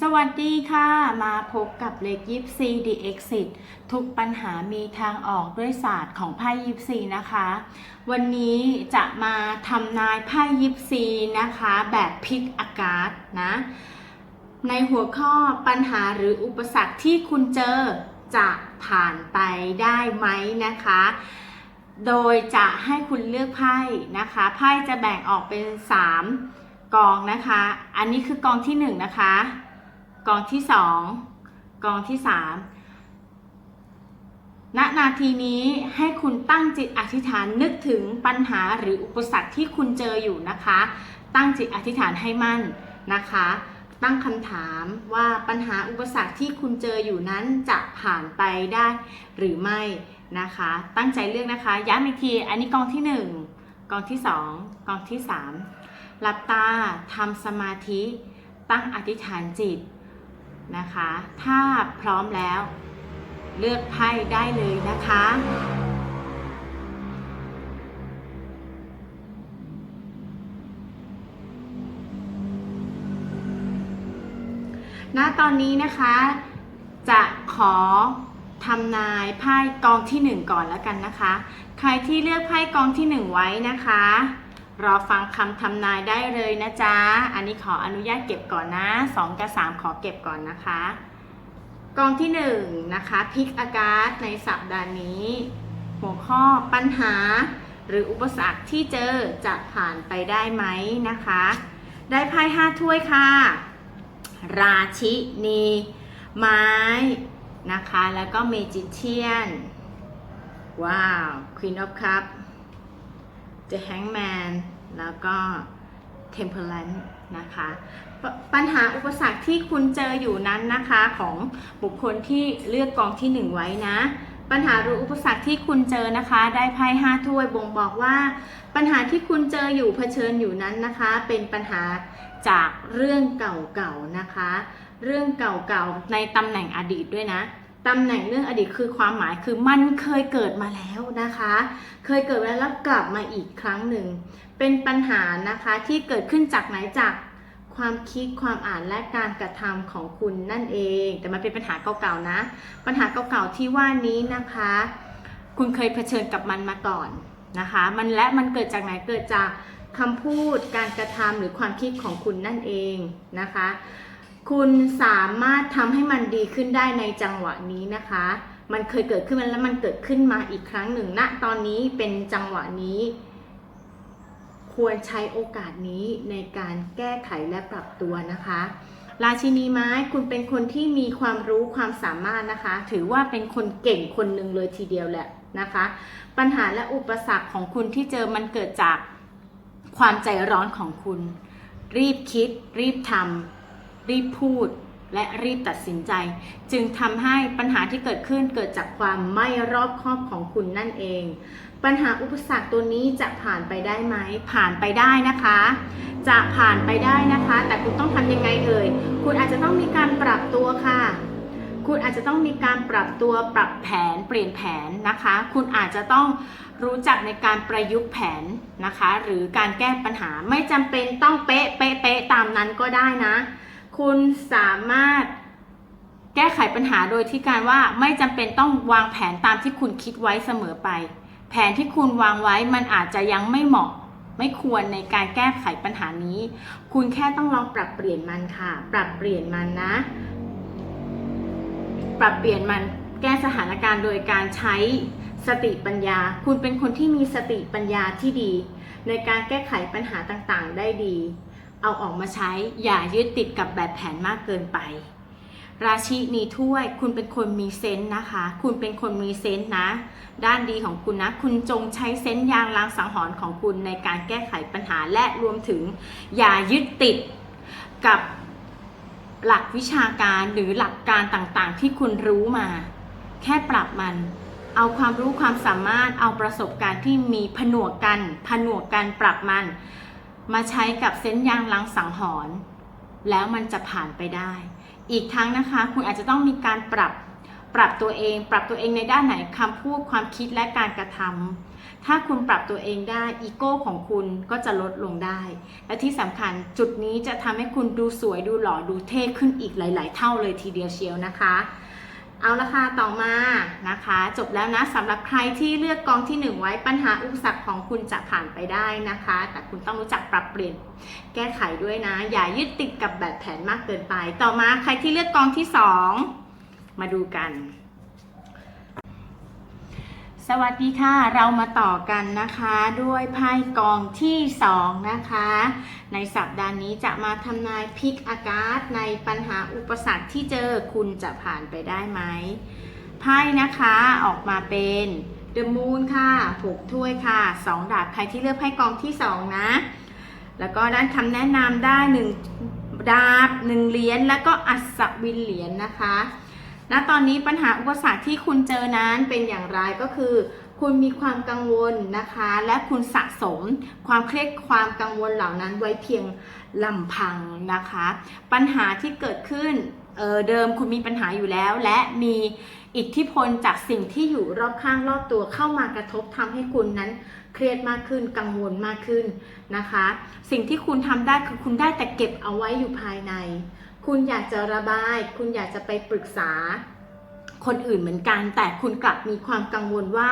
สวัสดีค่ะ มาพบกับเลขยิปซี The Exit ทุกปัญหามีทางออกด้วยศาสตร์ของไพ่ยิปซีนะคะ วันนี้จะมาทำนายไพ่ยิปซีนะคะ แบบพิกอากาศนะ ในหัวข้อปัญหาหรืออุปสรรคที่คุณเจอจะผ่านไปได้ไหมนะคะ โดยจะให้คุณเลือกไพ่นะคะ ไพ่จะแบ่งออกเป็น 3 กองนะคะ อันนี้คือกองที่ 1 นะคะ กองที่2กองที่3ณนาทีนี้ให้คุณตั้งจิตอธิษฐานนึกถึงปัญหาหรืออุปสรรคที่คุณเจออยู่นะคะ ตั้งจิตอธิษฐานให้มั่นนะคะ ตั้งคำถามว่าปัญหาอุปสรรคที่คุณเจออยู่นั้นจะผ่านไปได้หรือไม่นะคะ ตั้งใจเลือกนะคะย้ำอีกทีอันนี้กองที่ 1 กองที่ 2 กองที่ 3หลับตาทำสมาธิ ตั้งอธิษฐานจิต นะคะ ถ้าพร้อมแล้ว เลือกไพ่ได้เลยนะคะ ณ ตอนนี้นะคะ จะขอทำนายไพ่กองที่ 1 ก่อนแล้วกันนะคะ ใครที่เลือกไพ่กองที่ 1 ไว้นะคะ รอฟังคำทำนายได้เลยนะจ๊ะ อันนี้ขออนุญาตเก็บก่อนนะ 2 กับ 3 ขอเก็บก่อนนะคะ กองที่1นะคะพิกอากาศในสัปดาห์นี้ หัวข้อปัญหา หรืออุปสรรคที่เจอจะผ่านไปได้ไหมนะคะ ได้ไพ่ห้าถ้วยค่ะ ราชินี ไม้นะคะ แล้วก็เมจิเชียน ว้าว Queen of Cup The Hangman แล้วก็ Temperance นะคะปปัญหาอุปสรรคที่คุณเจออยู่นั้นนะคะของบุคคลที่เลือกกองที่ 1 ไว้นะ ปัญหาหรืออุปสรรคที่คุณเจอนะคะ ได้ไพ่ห้าถ้วยบ่งบอกว่า ปัญหาที่คุณเจออยู่เผชิญอยู่นั้นนะคะ เป็นปัญหาจากเรื่องเก่าๆนะคะ เรื่องเก่าๆในตำแหน่งอดีตด้วยนะตำแหน่งเรื่องอดีตคือความหมายคือมันเคยเกิดมาแล้วนะคะ เคยเกิดมาแล้วแล้วกลับมาอีกครั้งหนึ่ง เป็นปัญหานะคะที่เกิดขึ้นจากไหนจากความคิดความอ่านและการกระทำของคุณนั่นเอง แต่มันเป็นปัญหาเก่าๆนะ ปัญหาเก่าๆที่ว่านี้นะคะ คุณเคยเผชิญกับมันมาก่อนนะคะ มันและมันเกิดจากไหนเกิดจากคำพูดการกระทำหรือความคิดของคุณนั่นเองนะคะ คุณสามารถทำให้มันดีขึ้นได้ในจังหวะนี้นะคะ มันเคยเกิดขึ้นมาแล้วมันเกิดขึ้นมาอีกครั้งหนึ่งณตอนนี้เป็นจังหวะนี้ ควรใช้โอกาสนี้ในการแก้ไขและปรับตัวนะคะ ราชินีไม้คุณเป็นคนที่มีความรู้ความสามารถนะคะ ถือว่าเป็นคนเก่งคนหนึ่งเลยทีเดียวแหละนะคะ ปัญหาและอุปสรรคของคุณที่เจอมันเกิดจากความใจร้อนของคุณ รีบคิด รีบทำรีบพูดและรีบตัดสินใจ จึงทำให้ปัญหาที่เกิดขึ้นเกิดจากความไม่รอบคอบของคุณนั่นเอง ปัญหาอุปสรรคตัวนี้จะผ่านไปได้ไหม ผ่านไปได้นะคะ จะผ่านไปได้นะคะ แต่คุณต้องทำยังไงเอ่ย คุณอาจจะต้องมีการปรับตัวค่ะ คุณอาจจะต้องมีการปรับตัวปรับแผนเปลี่ยนแผนนะคะ คุณอาจจะต้องรู้จักในการประยุกต์แผนนะคะ หรือการแก้ปัญหาไม่จำเป็นต้องเป๊ะเป๊ะเป๊ะตามนั้นก็ได้นะ คุณสามารถแก้ไขปัญหาโดยที่การว่าไม่จำเป็นต้องวางแผนตามที่คุณคิดไว้เสมอไป แผนที่คุณวางไว้มันอาจจะยังไม่เหมาะไม่ควรในการแก้ไขปัญหานี้ คุณแค่ต้องลองปรับเปลี่ยนมันค่ะ ปรับเปลี่ยนมันนะ ปรับเปลี่ยนมันแก้สถานการณ์โดยการใช้สติปัญญา คุณเป็นคนที่มีสติปัญญาที่ดี ในการแก้ไขปัญหาต่างๆ ได้ดี เอาออกมาใช้อย่ายึดติดกับแบบแผนมากเกินไป ราชินีถ้วย คุณเป็นคนมีเซนส์นะคะ คุณเป็นคนมีเซนส์นะ ด้านดีของคุณนะ คุณจงใช้เซนส์ยางลางสังหรณ์ของคุณในการแก้ไขปัญหาและรวมถึง อย่ายึดติดกับหลักวิชาการหรือหลักการต่างๆ ที่คุณรู้มา แค่ปรับมัน เอาความรู้ความสามารถเอาประสบการณ์ที่มีผนวกกันผนวกกันปรับมัน มาใช้กับเส้นยางลังสังหรณ์แล้วมันจะผ่านไปได้ อีกทั้งนะคะ คุณอาจจะต้องมีการปรับปรับตัวเอง ปรับตัวเองในด้านไหนคำพูดความคิดและการกระทำถ้าคุณปรับตัวเองได้อีโก้ของคุณก็จะลดลงได้ และที่สำคัญจุดนี้จะทำให้คุณดูสวยดูหล่อดูเท่ขึ้นอีกหลาย ๆ เท่าเลยทีเดียวเชียวนะคะ เอาละค่ะต่อมานะคะ จบแล้วนะสำหรับใครที่เลือกกองที่หนึ่งไว้ปัญหาอุปสรรคของคุณจะผ่านไปได้นะคะ แต่คุณต้องรู้จักปรับเปลี่ยนแก้ไขด้วยนะ อย่ายึดติดกับแบบแผนมากเกินไป ต่อมาใครที่เลือกกองที่สองมาดูกัน สวัสดีค่ะเรามาต่อกันนะคะด้วยไพ่กองที่สองนะคะ ในสัปดาห์นี้จะมาทำนายพลิกอากาศในปัญหาอุปสรรคที่เจอคุณจะผ่านไปได้ไหมไพ่นะคะออกมาเป็น The Moon ค่ะ 6 ถ้วยค่ะ 2 ดาบใครที่เลือกไพ่กองที่ 2 นะ แล้วก็ด้านคำแนะนำได้ 1 ดาบ 1 เหรียญแล้วก็อัศวินเหรียญนะคะ ณตอนนี้ปัญหาอุปสรรคที่คุณเจอนั้นเป็นอย่างไรก็คือ คุณมีความกังวลนะคะ และคุณสะสมความเครียดความกังวลเหล่านั้นไว้เพียงลำพังนะคะ ปัญหาที่เกิดขึ้นเออเดิมคุณมีปัญหาอยู่แล้ว และมีอิทธิพลจากสิ่งที่อยู่รอบข้างรอบตัวเข้ามากระทบทำให้คุณนั้นเครียดมากขึ้นกังวลมากขึ้นนะคะ สิ่งที่คุณทำได้คือคุณได้แต่เก็บเอาไว้อยู่ภายใน คุณอยากจะระบาย คุณอยากจะไปปรึกษาคนอื่นเหมือนกัน แต่คุณกลับมีความกังวลว่า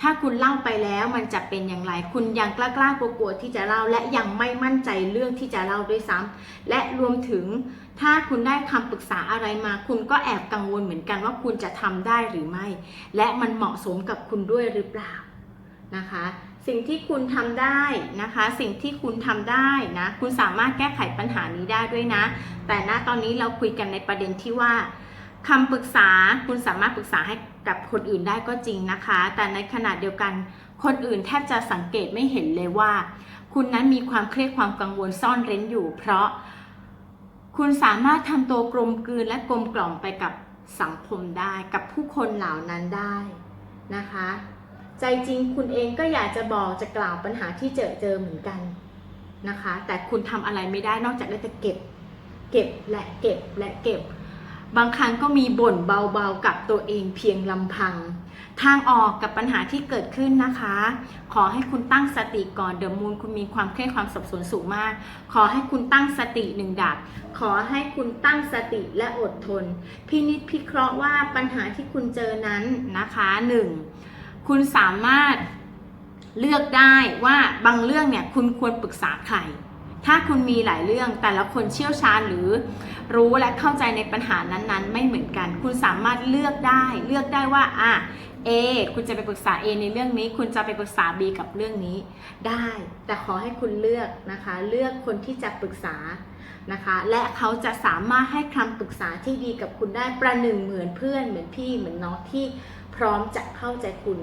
ถ้าคุณเล่าไปแล้วมันจะเป็นอย่างไร คุณยังกล้ากล้ากลัวๆที่จะเล่า และยังไม่มั่นใจเรื่องที่จะเล่าด้วยซ้ำและรวมถึงถ้าคุณได้คำปรึกษาอะไรมา คุณก็แอบกังวลเหมือนกันว่าคุณจะทำได้หรือไม่ และมันเหมาะสมกับคุณด้วยหรือเปล่า นะคะ สิ่งที่คุณทำได้นะคะ สิ่งที่คุณทำได้นะ คุณสามารถแก้ไขปัญหานี้ได้ด้วยนะ แต่ณตอนนี้เราคุยกันในประเด็นที่ว่าคำปรึกษาคุณสามารถปรึกษาให้กับคนอื่นได้ก็จริงนะคะ แต่ในขณะเดียวกันคนอื่นแทบจะสังเกตไม่เห็นเลยว่า คุณนั้นมีความเครียดความกังวลซ่อนเร้นอยู่ เพราะ คุณสามารถทำตัวกลมกลืนและกลมกล่อมไปกับสังคมได้ กับผู้คนเหล่านั้นได้นะคะ ใจจริงคุณเองก็อยากจะบอกจะกล่าวปัญหาที่เจอเจอเหมือนกันนะคะ แต่คุณทำอะไรไม่ได้นอกจากได้แต่เก็บ เก็บและเก็บและเก็บ บางครั้งก็มีบ่นเบาๆกับตัวเองเพียงลำพัง ทางออกกับปัญหาที่เกิดขึ้นนะคะ ขอให้คุณตั้งสติก่อนเดอะมูนคุณมีความเครียดความสับสนสูงมาก ขอให้คุณตั้งสติหนึ่งดาบขอให้คุณตั้งสติและอดทน พินิจพิเคราะห์ว่าปัญหาที่คุณเจอนั้นนะคะหนึ่ง คุณสามารถเลือกได้ว่าบางเรื่องเนี่ยคุณควรปรึกษาใคร ถ้าคุณมีหลายเรื่องแต่ละคนเชี่ยวชาญหรือรู้และเข้าใจในปัญหานั้นๆ ไม่เหมือนกัน คุณสามารถเลือกได้ เลือกได้ว่าอะ A คุณจะไปปรึกษา A ในเรื่องนี้ คุณจะไปปรึกษา B กับเรื่องนี้ ได้ แต่ขอให้คุณเลือกนะคะ เลือกคนที่จะปรึกษานะคะ และเขาจะสามารถให้คำปรึกษาที่ดีกับคุณได้ประหนึ่งเหมือนเพื่อนเหมือนพี่เหมือนน้องที่ พร้อมจะเข้าใจคุณ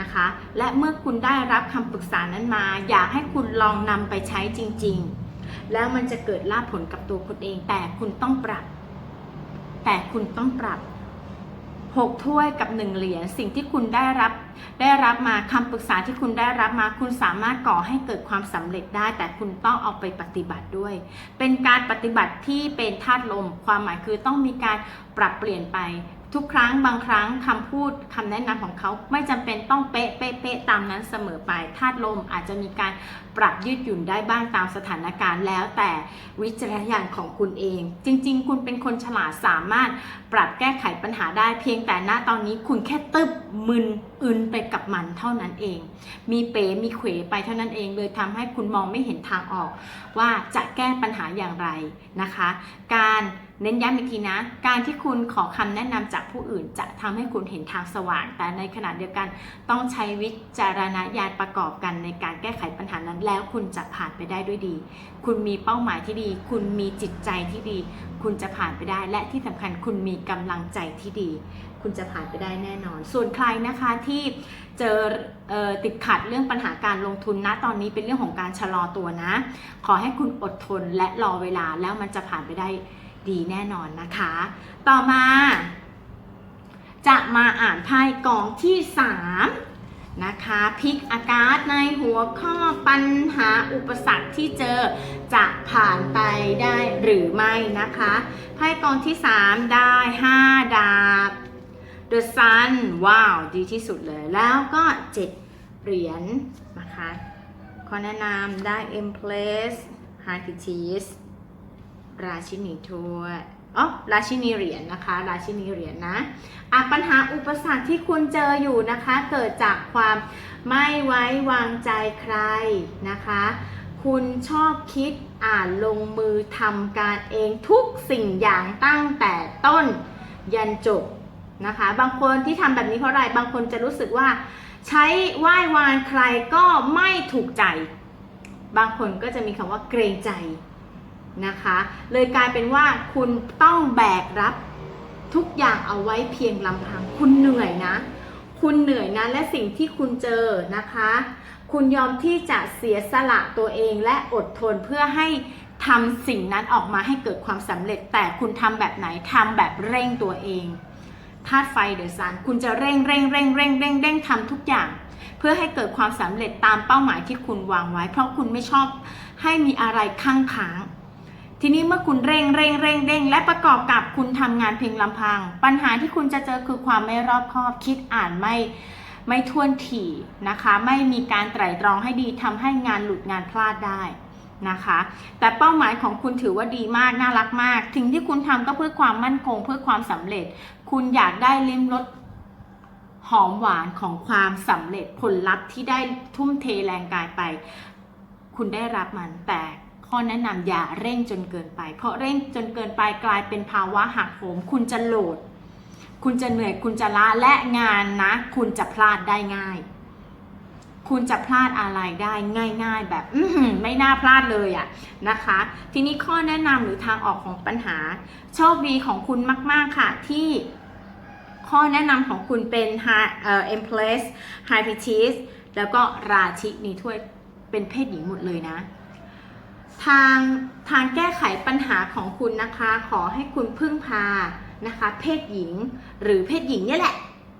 นะคะ และเมื่อคุณได้รับคำปรึกษานั้นมา อยากให้คุณลองนำไปใช้จริง ๆ แล้วมันจะเกิดลาภผลกับตัวคุณเอง แต่คุณต้องปรับ แต่คุณต้องปรับหกถ้วยกับหนึ่งเหรียญสิ่งที่คุณได้รับได้รับมาคำปรึกษาที่คุณได้รับมา คุณสามารถก่อให้เกิดความสำเร็จได้ แต่คุณต้องเอาไปปฏิบัติด้วย เป็นการปฏิบัติที่เป็นธาตุลม ความหมายคือต้องมีการปรับเปลี่ยนไป ทุกครั้งบางครั้งคำพูดคำแนะนำของเขาไม่จำเป็นต้องเป๊ะเป๊ะเป๊ะตามนั้นเสมอไปธาตุลมอาจจะมีการปรับยืดหยุ่นได้บ้างตามสถานการณ์แล้วแต่วิจารณญาณของคุณเอง จริง ๆ คุณเป็นคนฉลาดสามารถปรับแก้ไขปัญหาได้เพียงแต่ณตอนนี้คุณแค่ตึบมึนอึนไปกับมันเท่านั้นเอง มีเป๋มีเขวไปเท่านั้นเองเลยทำให้คุณมองไม่เห็นทางออก ว่าจะแก้ปัญหาอย่างไรนะคะ การ เน้นย้ำอีกทีนะ การที่คุณขอคำแนะนำจากผู้อื่น จะทำให้คุณเห็นทางสว่าง แต่ในขณะเดียวกันต้องใช้วิจารณญาณประกอบกันในการแก้ไขปัญหานั้น แล้วคุณจะผ่านไปได้ด้วยดี คุณมีเป้าหมายที่ดี คุณมีจิตใจที่ดี คุณจะผ่านไปได้ และที่สำคัญคุณมีกำลังใจที่ดี คุณจะผ่านไปได้แน่นอน ส่วนใครนะคะที่เจอเออติดขัดเรื่องปัญหาการลงทุนนะตอนนี้เป็นเรื่องของการชะลอตัวนะ ขอให้คุณอดทนและรอเวลาแล้วมันจะผ่านไปได้ ดีแน่นอนนะคะ ต่อมา จะมาอ่านไพ่กองที่ 3 นะคะพิกอากาศในหัวข้อปัญหาอุปสรรคที่เจอจะผ่านไปได้หรือไม่นะคะไพ่กองที่ 3 ได้ 5 ดาบ The Sun ว้าว ดีที่สุดเลย แล้วก็7เหรียญนะคะ ขอแนะนำได้ Empress High Priestess ราชินีถ้วยอ๋อราชินีเหรียญนะคะ ราชินีเหรียญนะอะปัญหาอุปสรรคที่คุณเจออยู่นะคะ เกิดจากความไม่ไว้วางใจใครนะคะ คุณชอบคิดอ่านลงมือทำการเองทุกสิ่งอย่างตั้งแต่ต้นยันจบนะคะ บางคนที่ทำแบบนี้เพราะอะไร บางคนจะรู้สึกว่า ใช้ไหว้วานใครก็ไม่ถูกใจ บางคนก็จะมีคำว่าเกรงใจ นะคะ เลยกลายเป็นว่าคุณต้องแบกรับทุกอย่างเอาไว้เพียงลำพัง คุณเหนื่อยนะ คุณเหนื่อยนะและสิ่งที่คุณเจอนะคะ คุณยอมที่จะเสียสละตัวเองและอดทนเพื่อให้ทำสิ่งนั้นออกมาให้เกิดความสำเร็จ แต่คุณทำแบบไหนทำแบบเร่งตัวเองธาตุไฟเดอะซันคุณจะเร่งเร่งเร่งเร่งเร่งเร่งทำทุกอย่าง เพื่อให้เกิดความสำเร็จตามเป้าหมายที่คุณวางไว้ เพราะคุณไม่ชอบให้มีอะไรข้างค้าง ทีนี้เมื่อคุณเร่งเร่งเร่งเร่งและประกอบกับคุณทำงานเพียงลำพัง ปัญหาที่คุณจะเจอคือความไม่รอบคอบ คิดอ่านไม่ไม่ท่วนถี่นะคะ ไม่มีการไตร่ตรองให้ดีทำให้งานหลุดงานพลาดได้นะคะ แต่เป้าหมายของคุณถือว่าดีมากน่ารักมากสิ่งที่คุณทำก็เพื่อความมั่นคง เพื่อความสำเร็จ คุณอยากได้ลิ้มรสหอมหวานของความสำเร็จผลลัพธ์ที่ได้ทุ่มเทแรงกายไป คุณได้รับมันแต่ ข้อแนะนำอย่าเร่งจนเกินไป เพราะเร่งจนเกินไปกลายเป็นภาวะหักโหม คุณจะโหลด คุณจะเหนื่อย คุณจะล้าและงานนะ คุณจะพลาดได้ง่าย คุณจะพลาดอะไรได้ง่าย ๆ แบบไม่น่าพลาดเลยอะนะคะ ทีนี้ข้อแนะนำหรือทางออกของปัญหา โชคดีของคุณมาก ๆค่ะที่ข้อแนะนำของคุณเป็น High เอ่อ Empress High p i t i s แล้วก็ราชินีถ้วยเป็นเพศหญิงหมดเลยนะ ทางทางแก้ไขปัญหาของคุณนะคะ ขอให้คุณพึ่งพานะคะ เพศหญิงหรือเพศหญิงนี่แหละ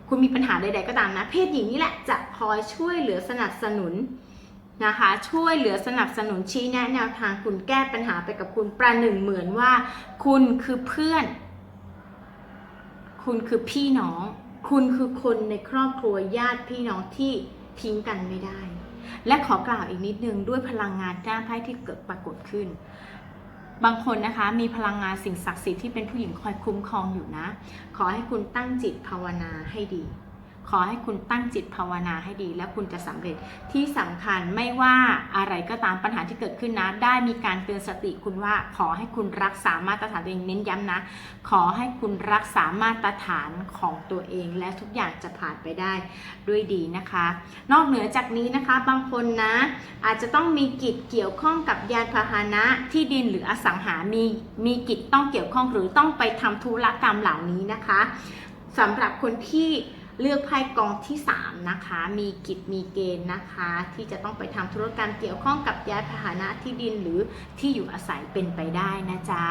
คุณมีปัญหาใด ๆ ก็ตามนะ เพศหญิงนี่แหละจะคอยช่วยเหลือสนับสนุนนะคะ ช่วยเหลือสนับสนุนชี้แนะแนวทางคุณแก้ปัญหาไปกับคุณประหนึ่งเหมือนว่า คุณคือเพื่อน คุณคือพี่น้อง คุณคือคนในครอบครัวญาติพี่น้องที่ทิ้งกันไม่ได้ และขอกล่าวอีกนิดนึงด้วยพลังงานหน้าไพ่ที่เกิดปรากฏขึ้น บางคนนะคะมีพลังงานสิ่งศักดิ์สิทธิ์ที่เป็นผู้หญิงคอยคุ้มครองอยู่นะ ขอให้คุณตั้งจิตภาวนาให้ดี ขอให้คุณตั้งจิตภาวนาให้ดี แล้วคุณจะสำเร็จที่สำคัญไม่ว่าอะไรก็ตามปัญหาที่เกิดขึ้นนะ ได้มีการเตือนสติคุณว่า ขอให้คุณรักษามาตรฐานตัวเองเน้นย้ำนะ ขอให้คุณรักษามาตรฐานของตัวเอง และทุกอย่างจะผ่านไปได้ด้วยดีนะคะ นอกเหนือจากนี้นะคะบางคนนะ อาจจะต้องมีกิจเกี่ยวข้องกับยานพาหนะที่ดินหรืออสังหามีมีกิจต้องเกี่ยวข้องหรือต้องไปทำธุรกรรมเหล่านี้นะคะสำหรับคนที่ เลือกไพ่กองที่ 3 นะคะ มีกิจมีเกณฑ์นะคะ ที่จะต้องไปทำธุรกรรมเกี่ยวข้องกับย้ายพาหนะที่ดินหรือที่อยู่อาศัยเป็นไปได้นะจ๊ะ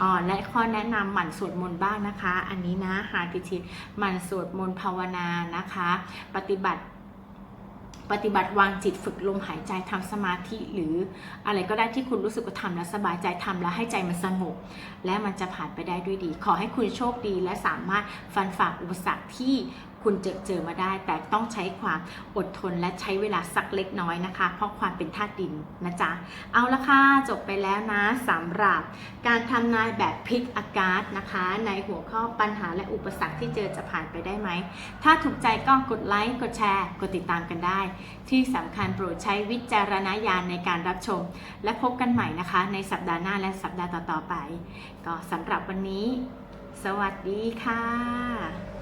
อ๋อและข้อแนะนำหมั่นสวดมนต์บ้างนะคะ อันนี้นะหาพิชิตหมั่นสวดมนต์ภาวนานะคะ ปฏิบัติ ปฏิบัติวางจิตฝึกลมหายใจทำสมาธิ หรืออะไรก็ได้ที่คุณรู้สึกว่าทำแล้วสบายใจทำแล้วให้ใจมันสงบและมันจะผ่านไปได้ด้วยดี ขอให้คุณโชคดีและสามารถฟันฝ่าอุปสรรคที่ คุณเจอเจอมาได้ แต่ต้องใช้ความอดทนและใช้เวลาสักเล็กน้อยนะคะ เพราะความเป็นธาตุดินนะจ๊ะ เอาละค่ะ จบไปแล้วนะสำหรับการทำนายแบบพลิกอากาศนะคะ ในหัวข้อปัญหาและอุปสรรคที่เจอจะผ่านไปได้ไหม ถ้าถูกใจก็กดไลค์กดแชร์ กดติดตามกันได้ ที่สำคัญโปรดใช้วิจารณญาณในการรับชม และพบกันใหม่นะคะ ในสัปดาห์หน้าและสัปดาห์ต่อๆไป ก็สำหรับวันนี้ สวัสดีค่ะ